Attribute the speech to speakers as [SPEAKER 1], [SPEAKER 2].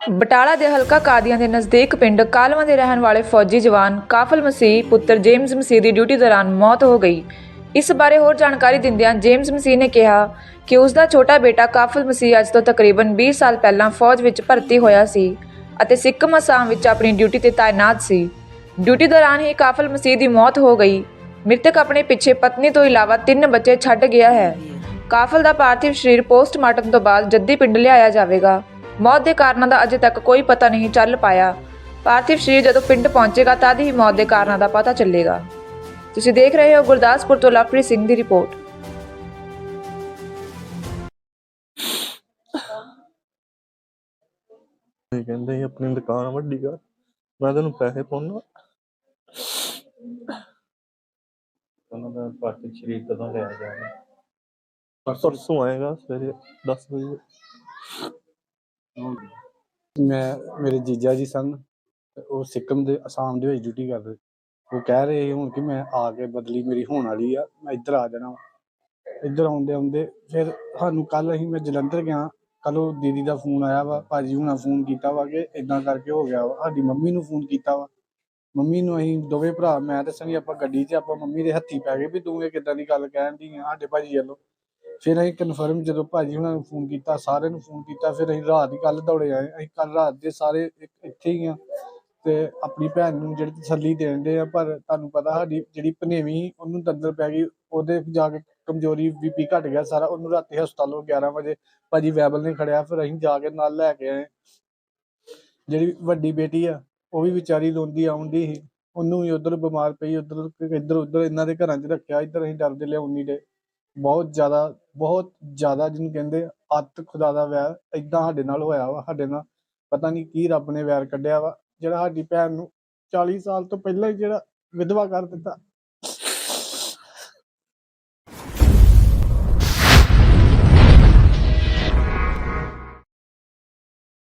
[SPEAKER 1] ਬਟਾਲਾ ਦੇ ਹਲਕਾ ਕਾਦੀਆਂ ਦੇ ਨਜ਼ਦੀਕ ਪਿੰਡ ਕਾਲਵਾਂ ਦੇ ਰਹਿਣ ਵਾਲੇ ਫੌਜੀ ਜਵਾਨ ਕਾਫਲ ਮਸੀਹ ਪੁੱਤਰ ਜੇਮਸ ਮਸੀਹ ਦੀ ਡਿਊਟੀ ਦੌਰਾਨ ਮੌਤ ਹੋ ਗਈ। ਇਸ ਬਾਰੇ ਹੋਰ ਜਾਣਕਾਰੀ ਦਿੰਦਿਆਂ ਜੇਮਸ ਮਸੀਹ ਨੇ ਕਿਹਾ ਕਿ ਉਸ ਦਾ ਛੋਟਾ ਬੇਟਾ ਕਾਫਲ ਮਸੀਹ ਅੱਜ ਤੋਂ ਤਕਰੀਬਨ 20 ਸਾਲ ਪਹਿਲਾਂ ਫੌਜ ਵਿੱਚ ਭਰਤੀ ਹੋਇਆ ਸੀ ਅਤੇ ਸਿੱਕਮ ਅਸਾਮ ਵਿੱਚ ਆਪਣੀ ਡਿਊਟੀ ਤੇ ਤਾਇਨਾਤ ਸੀ। ਡਿਊਟੀ ਦੌਰਾਨ ਹੀ ਕਾਫਲ ਮਸੀਹ ਦੀ ਮੌਤ ਹੋ ਗਈ। ਮ੍ਰਿਤਕ ਆਪਣੇ ਪਿੱਛੇ ਪਤਨੀ ਤੋਂ ਇਲਾਵਾ ਤਿੰਨ ਬੱਚੇ ਛੱਡ ਗਿਆ ਹੈ। ਕਾਫਲ ਦਾ ਪਾਰਥਿਵ ਸਰੀਰ ਪੋਸਟਮਾਰਟਮ ਤੋਂ ਬਾਅਦ ਜੱਦੀ ਪਿੰਡ ਲਿਆਇਆ ਜਾਵੇਗਾ। ਮੌਤ ਦੇ ਕਾਰਨਾਂ ਦਾ ਅਜੇ ਤੱਕ ਕੋਈ ਪਤਾ ਨਹੀਂ ਚੱਲ ਪਾਇਆ। ਪਾਰਥਿਵ ਸਰੀਰ ਜਦੋਂ ਪਿੰਡ ਪਹੁੰਚੇਗਾ ਤਦ ਹੀ ਮੌਤ ਦੇ ਕਾਰਨਾਂ ਦਾ ਪਤਾ ਚੱਲੇਗਾ। ਤੁਸੀਂ ਦੇਖ ਰਹੇ ਹੋ ਗੁਰਦਾਸਪੁਰ ਤੋਂ ਲਵਪ੍ਰੀਤ ਸਿੰਘ ਦੀ ਰਿਪੋਰਟ।
[SPEAKER 2] ਇਹ ਕਹਿੰਦੇ ਸੀ, ਆਪਣੀ ਦੁਕਾਨ ਵੱਡੀ ਕਰ, ਮੈਂ ਤੈਨੂੰ ਪੈਸੇ ਪਾਉਣਾ।
[SPEAKER 3] ਉਹਨਾਂ ਦਾ ਪਾਰਥਿਵ ਸਰੀਰ ਕਦੋਂ ਲਿਆ ਜਾਣਾ
[SPEAKER 2] ਪਰਸੋਂ ਆਏਗਾ, ਸਵੇਰੇ 10 ਵਜੇ।
[SPEAKER 4] ਮੈਂ, ਮੇਰੇ ਜੀਜਾ ਜੀ ਸਨ ਉਹ ਸਿੱਕਮ ਦੇ, ਅਸਾਮ ਦੇ ਵਿੱਚ ਡਿਊਟੀ ਕਰਦੇ ਉਹ ਕਹਿ ਰਹੇ ਸੀ ਹੁਣ ਕਿ ਮੈਂ ਆ ਕੇ ਬਦਲੀ ਮੇਰੀ ਹੋਣ ਵਾਲੀ ਆ, ਮੈਂ ਇੱਧਰ ਆ ਜਾਣਾ ਇੱਧਰ ਆਉਂਦੇ ਆਉਂਦੇ ਫਿਰ ਸਾਨੂੰ ਕੱਲ ਅਸੀਂ ਮੈਂ ਜਲੰਧਰ ਗਿਆ ਕੱਲ ਉਹ ਦੀਦੀ ਦਾ ਫੋਨ ਆਇਆ ਵਾ, ਭਾਜੀ ਹੁਣਾਂ ਫੋਨ ਕੀਤਾ ਵਾ ਕਿ ਇਦਾਂ ਕਰਕੇ ਹੋ ਗਿਆ ਵਾ, ਸਾਡੀ ਮੰਮੀ ਨੂੰ ਫੋਨ ਕੀਤਾ ਵਾ। ਮੰਮੀ ਨੂੰ ਅਸੀਂ ਦੋਵੇਂ ਭਰਾ, ਮੈਂ ਤੇ ਸਨੀ ਆਪਾਂ ਗੱਡੀ 'ਚ, ਆਪਾਂ ਮੰਮੀ ਦੇ ਹੱਥੀ ਪੈ ਗਏ ਵੀ ਤੂੰ ਇਹ ਕਿੱਦਾਂ ਦੀ ਗੱਲ ਕਹਿਣ ਦੀ ਆ, ਸਾਡੇ ਭਾਜੀ ਵੱਲੋਂ। ਫਿਰ ਅਸੀਂ ਕਨਫਰਮ ਜਦੋਂ ਭਾਜੀ ਹੁਣਾਂ ਨੂੰ ਫੋਨ ਕੀਤਾ, ਸਾਰਿਆਂ ਨੂੰ ਫੋਨ ਕੀਤਾ, ਫਿਰ ਅਸੀਂ ਰਾਤ ਹੀ ਕੱਲ ਦੌੜੇ ਆਏ। ਅਸੀਂ ਕੱਲ ਰਾਤ ਦੇ ਸਾਰੇ ਇੱਥੇ ਹੀ ਆ ਤੇ ਆਪਣੀ ਭੈਣ ਨੂੰ ਜਿਹੜੀ ਤਸੱਲੀ ਦੇਣਦੇ ਆ, ਪਰ ਤੁਹਾਨੂੰ ਪਤਾ ਸਾਡੀ ਜਿਹੜੀ ਭਨੇਵੀਂ ਉਹਨੂੰ ਦੰਦਰ ਪੈ ਗਈ, ਉਹਦੇ ਜਾ ਕੇ ਕਮਜ਼ੋਰੀ ਬੀਪੀ ਘਟ ਗਿਆ ਸਾਰਾ, ਉਹਨੂੰ ਰਾਤੀ ਹਸਪਤਾਲੋਂ 11 ਵਜੇ ਭਾਜੀ ਵੈਬਲ ਨੇ ਖੜਿਆ, ਫਿਰ ਅਸੀਂ ਜਾ ਕੇ ਨਾਲ ਲੈ ਕੇ ਆਏ। ਜਿਹੜੀ ਵੱਡੀ ਬੇਟੀ ਆ, ਉਹ ਵੀ ਵਿਚਾਰੀ ਰੋਂਦੀ ਆਉਂਦੀ ਸੀ। ਉਹਨੂੰ ਵੀ ਉਧਰ ਬਿਮਾਰ ਪਈ, ਉਧਰ ਇੱਧਰ ਉਧਰ ਇਹਨਾਂ ਦੇ ਘਰਾਂ 'ਚ ਰੱਖਿਆ, ਇੱਧਰ ਅਸੀਂ ਡਰਦੇ ਲਿਆਉਣੀ ਦੇ ਬਹੁਤ ਜ਼ਿਆਦਾ ਬਹੁਤ ਜ਼ਿਆਦਾ ਜਿਹਨੂੰ ਕਹਿੰਦੇ ਅੱਤ ਖੁਦਾ ਦਾ ਵੈਰ ਏਦਾਂ ਸਾਡੇ ਨਾਲ ਹੋਇਆ ਵਾ, ਸਾਡੇ ਨਾਲ ਪਤਾ ਨਹੀਂ ਕੀ ਰੱਬ ਨੇ ਵੈਰ ਕੱਢਿਆ ਵਾ, ਜਿਹੜਾ ਸਾਡੀ ਭੈਣ ਨੂੰ 40 ਸਾਲ ਤੋਂ ਪਹਿਲਾਂ ਹੀ ਜਿਹੜਾ ਵਿਧਵਾ ਕਰ ਦਿੱਤਾ।